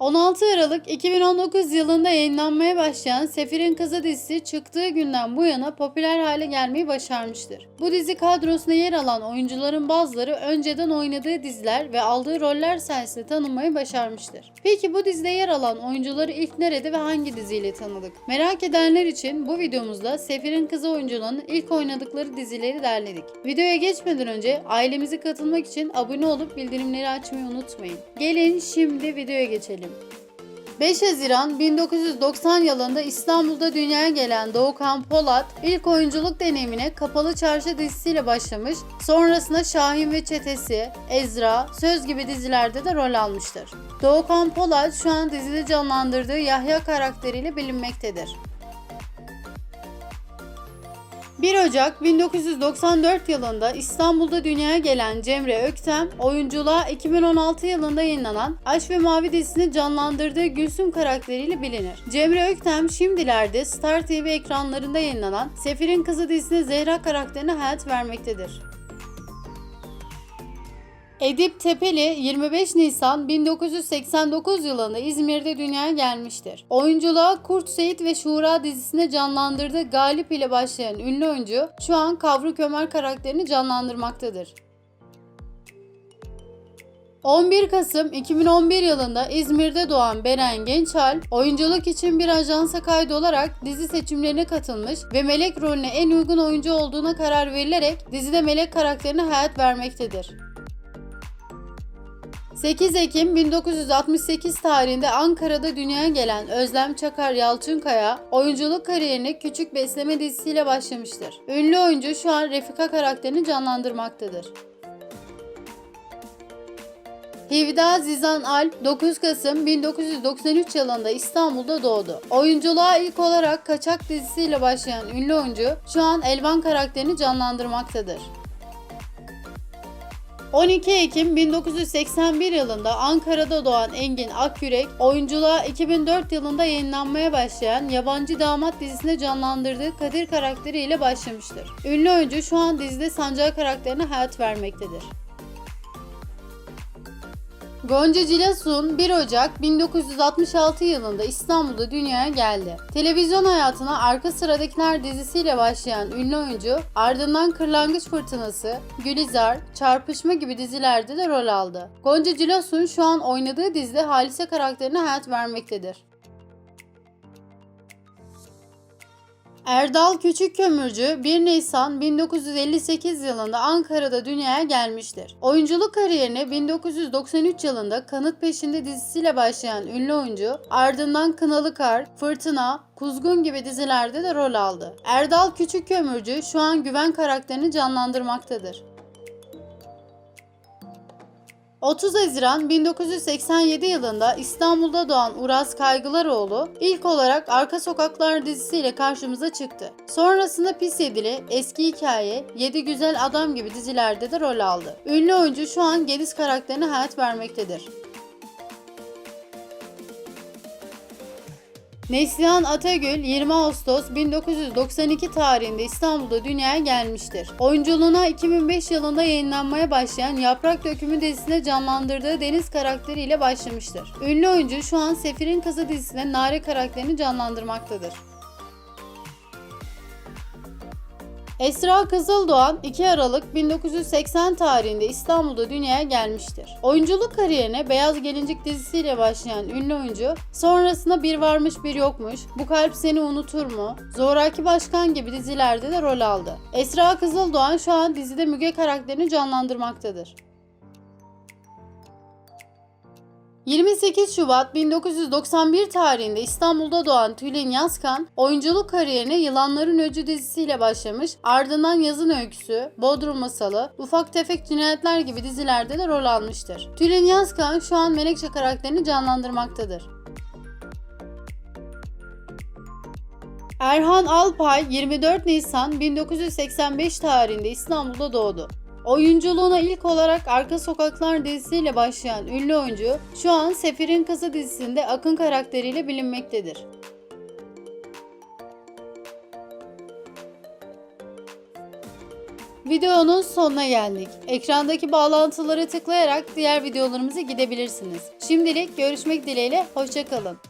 16 Aralık 2019 yılında yayınlanmaya başlayan Sefir'in Kızı dizisi çıktığı günden bu yana popüler hale gelmeyi başarmıştır. Bu dizi kadrosunda yer alan oyuncuların bazıları önceden oynadığı diziler ve aldığı roller sayesinde tanınmayı başarmıştır. Peki bu dizide yer alan oyuncuları ilk nerede ve hangi diziyle tanıdık? Merak edenler için bu videomuzda Sefir'in Kızı oyuncularının ilk oynadıkları dizileri derledik. Videoya geçmeden önce ailemize katılmak için abone olup bildirimleri açmayı unutmayın. Gelin şimdi videoya geçelim. 5 Haziran 1990 yılında İstanbul'da dünyaya gelen Doğukan Polat ilk oyunculuk deneyimine Kapalı Çarşı dizisiyle başlamış. Sonrasında Şahin ve Çetesi, Ezra, Söz gibi dizilerde de rol almıştır. Doğukan Polat şu an dizide canlandırdığı Yahya karakteriyle bilinmektedir. 1 Ocak 1994 yılında İstanbul'da dünyaya gelen Cemre Öktem, oyunculuğa 2016 yılında yayınlanan Aşk ve Mavi dizisini canlandırdığı Gülsüm karakteriyle bilinir. Cemre Öktem şimdilerde Star TV ekranlarında yayınlanan Sefir'in Kızı dizisine Zehra karakterine hayat vermektedir. Edip Tepeli 25 Nisan 1989 yılında İzmir'de dünyaya gelmiştir. Oyunculuğa Kurt Seyit ve Şura dizisinde canlandırdığı Galip ile başlayan ünlü oyuncu şu an Kavruk Ömer karakterini canlandırmaktadır. 11 Kasım 2011 yılında İzmir'de doğan Beren Gençal, oyunculuk için bir ajansa kaydolarak dizi seçimlerine katılmış ve Melek rolüne en uygun oyuncu olduğuna karar verilerek dizide Melek karakterine hayat vermektedir. 8 Ekim 1968 tarihinde Ankara'da dünyaya gelen Özlem Çakar Yalçınkaya, oyunculuk kariyerine Küçük Besleme dizisiyle başlamıştır. Ünlü oyuncu şu an Refika karakterini canlandırmaktadır. Hivda Zizan Alp 9 Kasım 1993 yılında İstanbul'da doğdu. Oyunculuğa ilk olarak Kaçak dizisiyle başlayan ünlü oyuncu şu an Elvan karakterini canlandırmaktadır. 12 Ekim 1981 yılında Ankara'da doğan Engin Akyürek, oyunculuğa 2004 yılında yayınlanmaya başlayan Yabancı Damat dizisinde canlandırdığı Kadir karakteriyle başlamıştır. Ünlü oyuncu şu an dizide Sancar karakterine hayat vermektedir. Gonca Cilasun 1 Ocak 1966 yılında İstanbul'da dünyaya geldi. Televizyon hayatına Arka Sıradakiler dizisiyle başlayan ünlü oyuncu ardından Kırlangıç Fırtınası, Gülizar, Çarpışma gibi dizilerde de rol aldı. Gonca Cilasun şu an oynadığı dizide Halise karakterine hayat vermektedir. Erdal Küçükkömürcü 1 Nisan 1958 yılında Ankara'da dünyaya gelmiştir. Oyunculuk kariyerine 1993 yılında Kanıt Peşinde dizisiyle başlayan ünlü oyuncu ardından Kınalı Kar, Fırtına, Kuzgun gibi dizilerde de rol aldı. Erdal Küçükkömürcü şu an Güven karakterini canlandırmaktadır. 30 Haziran 1987 yılında İstanbul'da doğan Uras Kaygılaroğlu ilk olarak Arka Sokaklar dizisiyle karşımıza çıktı. Sonrasında Pis Yedili, Eski Hikaye, Yedi Güzel Adam gibi dizilerde de rol aldı. Ünlü oyuncu şu an Gediz karakterine hayat vermektedir. Neslihan Atagül 20 Ağustos 1992 tarihinde İstanbul'da dünyaya gelmiştir. Oyunculuğuna 2005 yılında yayınlanmaya başlayan Yaprak Dökümü dizisinde canlandırdığı Deniz karakteriyle başlamıştır. Ünlü oyuncu şu an Sefir'in Kızı dizisinde Nare karakterini canlandırmaktadır. Esra Kızıldoğan 2 Aralık 1980 tarihinde İstanbul'da dünyaya gelmiştir. Oyunculuk kariyerine Beyaz Gelincik dizisiyle başlayan ünlü oyuncu, sonrasında Bir Varmış Bir Yokmuş, Bu Kalp Seni Unutur mu, Zoraki Başkan gibi dizilerde de rol aldı. Esra Kızıldoğan şu an dizide Müge karakterini canlandırmaktadır. 28 Şubat 1991 tarihinde İstanbul'da doğan Tülin Yazkan, oyunculuk kariyerine Yılanların Öcü dizisiyle başlamış, ardından Yazın Öyküsü, Bodrum Masalı, Ufak Tefek Cinayetler gibi dizilerde de rol almıştır. Tülin Yazkan şu an Menekşe karakterini canlandırmaktadır. Erhan Alpay 24 Nisan 1985 tarihinde İstanbul'da doğdu. Oyunculuğuna ilk olarak Arka Sokaklar dizisiyle başlayan ünlü oyuncu şu an Sefir'in Kızı dizisinde Akın karakteriyle bilinmektedir. Videonun sonuna geldik. Ekrandaki bağlantıları tıklayarak diğer videolarımıza gidebilirsiniz. Şimdilik görüşmek dileğiyle, hoşçakalın.